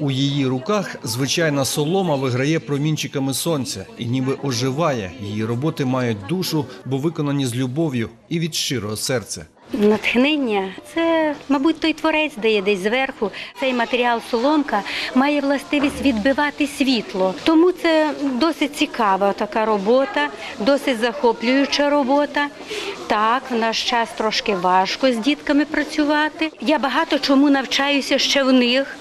У її руках звичайна солома виграє промінчиками сонця і ніби оживає. Її роботи мають душу, бо виконані з любов'ю і від щирого серця. Натхнення це, мабуть, той творець дає десь зверху. Цей матеріал соломка має властивість відбивати світло. Тому це досить цікава така робота, досить захоплююча робота. Так, в наш час трошки важко з дітками працювати. Я багато чому навчаюся ще в них.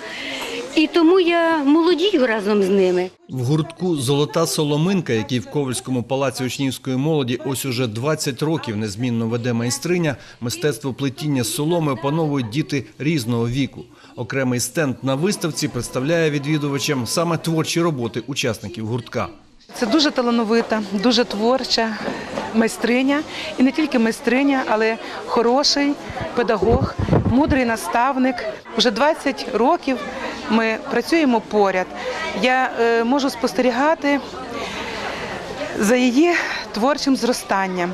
І тому я молодію разом з ними. В гуртку Золота соломинка, який в Ковальському палаці учнівської молоді ось уже 20 років незмінно веде майстриня, мистецтво плетіння з соломи опановують діти різного віку. Окремий стенд на виставці представляє відвідувачам саме творчі роботи учасників гуртка. Це дуже талановита, дуже творча майстриня. І не тільки майстриня, але хороший педагог, мудрий наставник. Вже 20 років ми працюємо поряд. Я е, можу спостерігати за її творчим зростанням.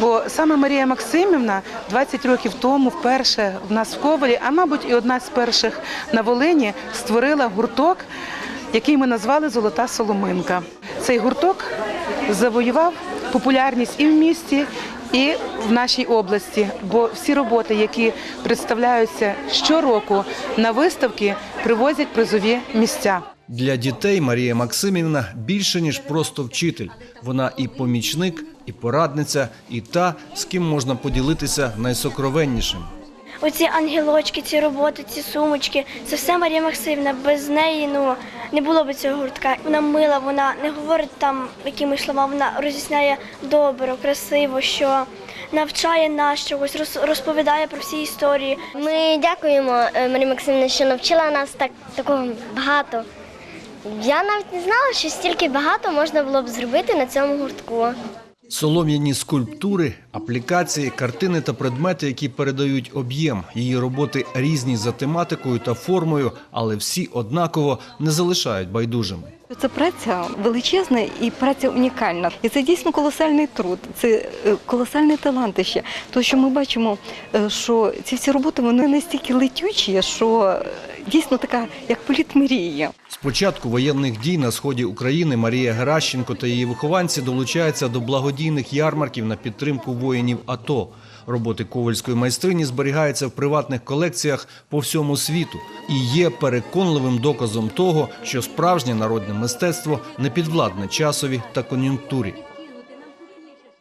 Бо саме Марія Максимівна 20 років тому вперше в нас в Ковалі, а мабуть, і одна з перших на Волині створила гурток, який ми назвали Золота Соломинка. Цей гурток завоював популярність і в місті, і в нашій області. Бо всі роботи, які представляються щороку на виставки, привозять призові місця. Для дітей Марія Максимівна більше ніж просто вчитель. Вона і помічник, і порадниця, і та, з ким можна поділитися найсокровеннішим. Оці ангелочки, ці роботи, ці сумочки, це все Марія Максимівна. Без неї ну не було б цього гуртка. Вона мила, вона не говорить там якимись словами, вона роз'ясняє добро, красиво, що навчає нас чогось, роз- розповідає про всі історії. Ми дякуємо е, Марії Максимівні, що навчила нас так такого багато. Я навіть не знала, що стільки багато можна було б зробити на цьому гуртку. Солом'яні скульптури, аплікації, картини та предмети, які передають об'єм. Її роботи різні за тематикою та формою, але всі однаково не залишають байдужими. Це праця величезна і праця унікальна. І це дійсно колосальний труд, це е, колосальне талантище. То, що ми бачимо, е, що ці всі роботи вони настільки летючі, що е, дійсно така, як політ мрії. З початку воєнних дій на сході України Марія Геращенко та її вихованці долучаються до благодійних ярмарків на підтримку воїнів АТО. Роботи ковальської майстрині зберігаються в приватних колекціях по всьому світу і є переконливим доказом того, що справжнє народне мистецтво не підвладне часові та кон'юнктурі.